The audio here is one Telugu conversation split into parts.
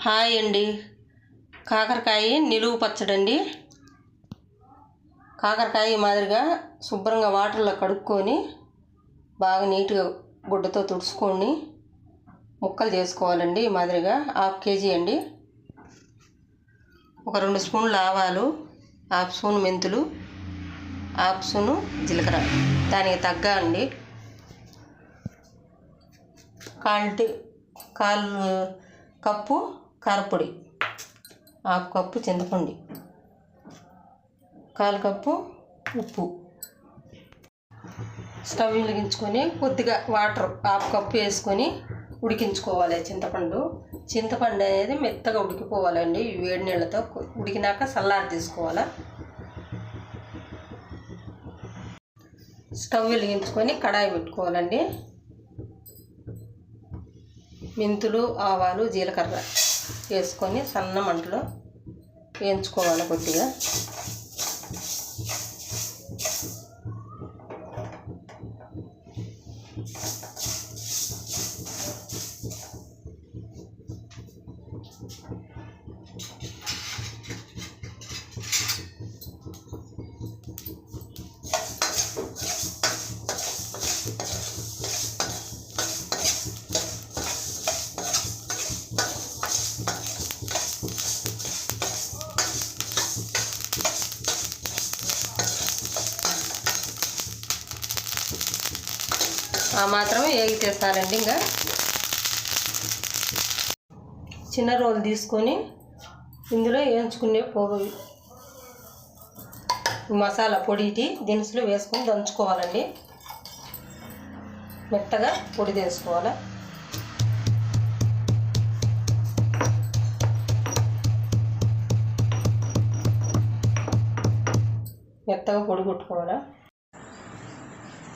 హాయ్ అండి. కాకరకాయ నిలువు పచ్చడండి. కాకరకాయ మాదిరిగా శుభ్రంగా వాటర్లో కడుక్కొని బాగా నీట్గా గుడ్డతో తుడుచుకొని ముక్కలు చేసుకోవాలండి ఈ మాదిరిగా. హాఫ్ కేజీ అండి. ఒక రెండు స్పూన్లు ఆవాలు హాఫ్ స్పూన్ మెంతులు హాఫ్ స్పూను జీలకర్ర. దానికి తగ్గ అండి. కాల్ కాల్ కప్పు కారపొడి. హాఫ్ కప్పు చింతపండు. కాలు కప్పు ఉప్పు. స్టవ్ వెలిగించుకొని కొద్దిగా వాటర్ హాఫ్ కప్పు వేసుకొని ఉడికించుకోవాలి చింతపండు. చింతపండు అనేది మెత్తగా ఉడికిపోవాలండి. వేడి నీళ్ళతో ఉడికినాక చల్లారి తీసుకోవాలి. స్టవ్ వెలిగించుకొని కడాయి పెట్టుకోవాలండి. మెంతులు ఆవాలు జీలకర్ర వేసుకొని సన్న మంటలో వేయించుకోవాలి కొద్దిగా. ఆ మాత్రం ఏగితే చాలండి ఇంకా. చిన్న రోలు తీసుకొని ఇందులో వేయించుకునే పోగు మసాలా పొడిటి దినుసులు వేసుకొని దంచుకోవాలండి. మెత్తగా పొడి తీసుకోవాలి మెత్తగా పొడి కొట్టుకోవాలా.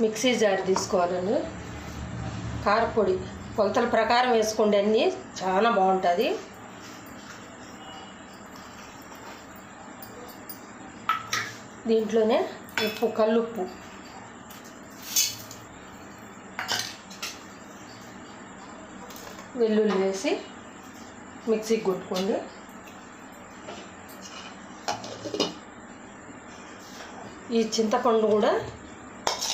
మిక్సీ జార్ తీసుకోవాలండి కారపొడి కొలతల ప్రకారం వేసుకోండి అన్నీ చాలా బాగుంటుంది. దీంట్లోనే ఉప్పు కల్లుప్పు. వెల్లుల్లి వేసి మిక్సీకి కొట్టుకోండి. ఈ చింతపండు కూడా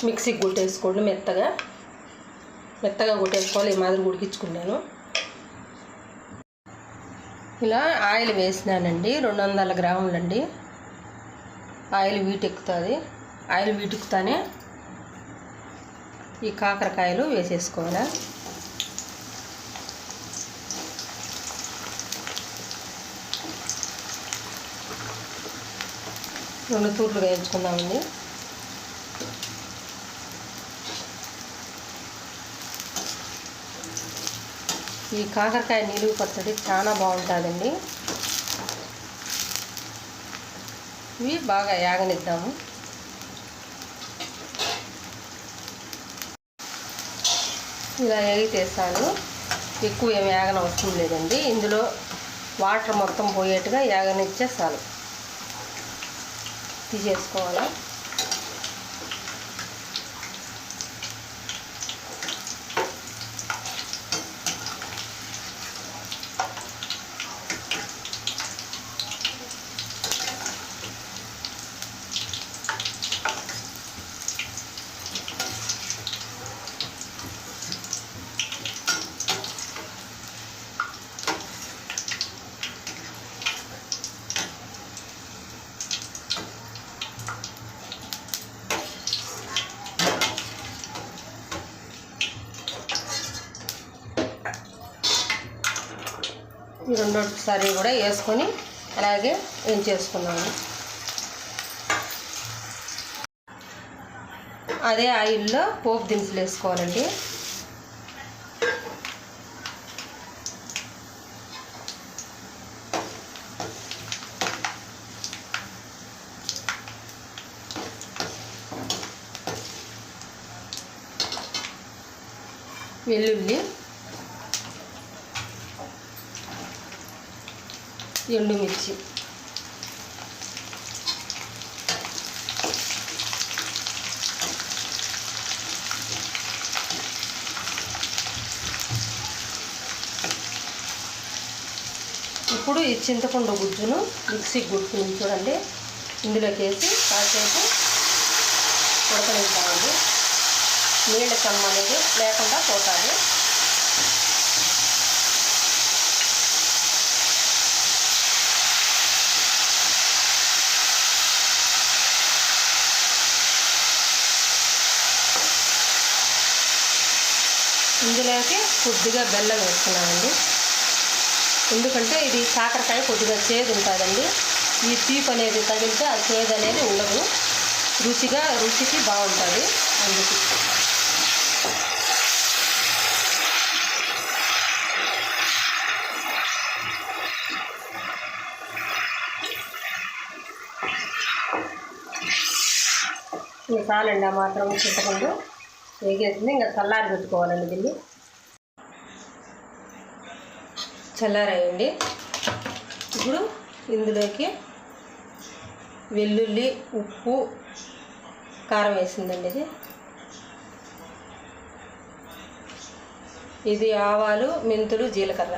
మిక్సీకి కొట్టేసుకోండి మెత్తగా. మెత్తగా కొట్టేసుకోవాలి ఈ మాదిరి ఉడికించుకున్నాను. ఇలా ఆయిల్ వేసినానండి రెండు వందల గ్రాములండి. ఆయిల్ వీటెక్కుతుంది. ఆయిల్ వీటెక్కుతానే ఈ కాకరకాయలు వేసేసుకోవాలి. రెండు తూర్లు వేయించుకుందామండి. ఈ కాకరకాయ నిలువు పచ్చడి చాలా బాగుంటుందండి. ఇవి బాగా యాగనిద్దాము. ఇలా ఎగితేసాను ఎక్కువ ఏమి యాగన అవసరం లేదండి. ఇందులో వాటర్ మొత్తం పోయేట్టుగా యాగనిచ్చేసాను తీసేసుకోవాలి? ఈ రెండోసారి కూడా వేసుకొని అలాగే ఏం చేసుకున్నాను. అదే ఆయిల్లో పోపు దినుసులు వేసుకోవాలండి. వెల్లుల్లి ఎండుమిర్చి. ఇప్పుడు ఈ చింతపండు గుజ్జును మిక్సీ గుట్టుకుని చూడండి. ఇందులోకి వేసి కాసేపు ఉడకనిస్తామండి నీళ్ళ కమ్మ అనేది లేకుండా పోతుంది. ఇందులోకి కొద్దిగా బెల్లం వేస్తున్నామండి ఎందుకంటే ఇది కాకరకాయ కొద్దిగా చేదు ఉంటుందండి. ఈ తీపి అనేది తగిలితే ఆ చేదు అనేది ఉండదు. రుచిగా రుచికి బాగుంటుంది. అందుకు చాలండి ఆ మాత్రం చింతపండు. వేగేసింది. ఇంకా చల్లారి పెట్టుకోవాలండి దీన్ని. చల్లారాయండి ఇప్పుడు ఇందులోకి వెల్లుల్లి ఉప్పు కారం వేసిందండి ఇది. ఇది ఆవాలు మెంతులు జీలకర్ర.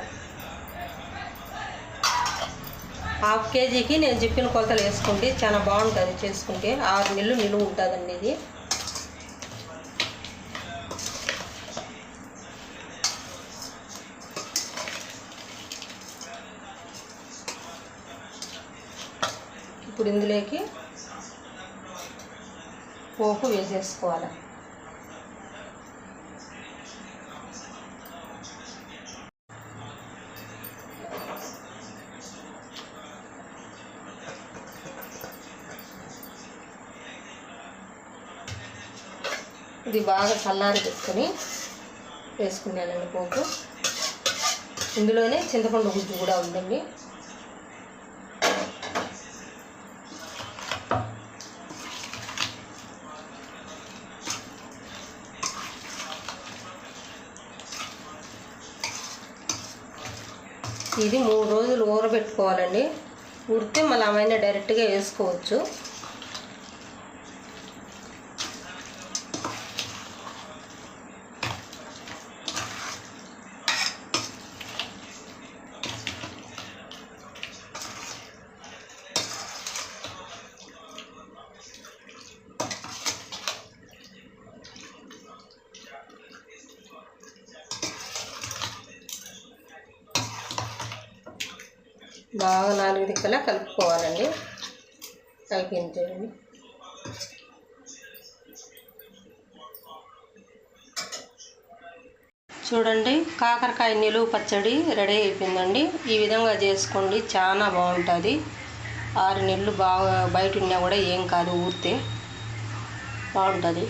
హాఫ్ కేజీకి నేను చెప్పిన కొలతలు వేసుకుంటే చాలా బాగుంటుంది. చేసుకుంటే ఆరు నెలలు నిలువ ఉంటుందండి ఇది. ఇప్పుడు ఇందులోకి పోపు వేసేసుకోవాలి. ఇది బాగా చల్లారి పెట్టుకొని వేసుకున్నానండి పోపు. ఇందులోనే చింతపండు గుజ్జు కూడా ఉందండి. ఇది మూడు రోజులు ఊరబెట్టుకోవాలండి. ఊరితే మళ్ళీ అవైనా డైరెక్ట్గా వేసుకోవచ్చు. బాగా నాలుగు దిక్కలా కలుపుకోవాలండి. కలిపించండి చూడండి కాకరకాయ నిలువ పచ్చడి రెడీ అయిపోయిందండి. ఈ విధంగా చేసుకోండి చాలా బాగుంటుంది. ఆరు నెలలు బాగా బయట ఉన్నా కూడా ఏం కాదు ఊరితే బాగుంటుంది.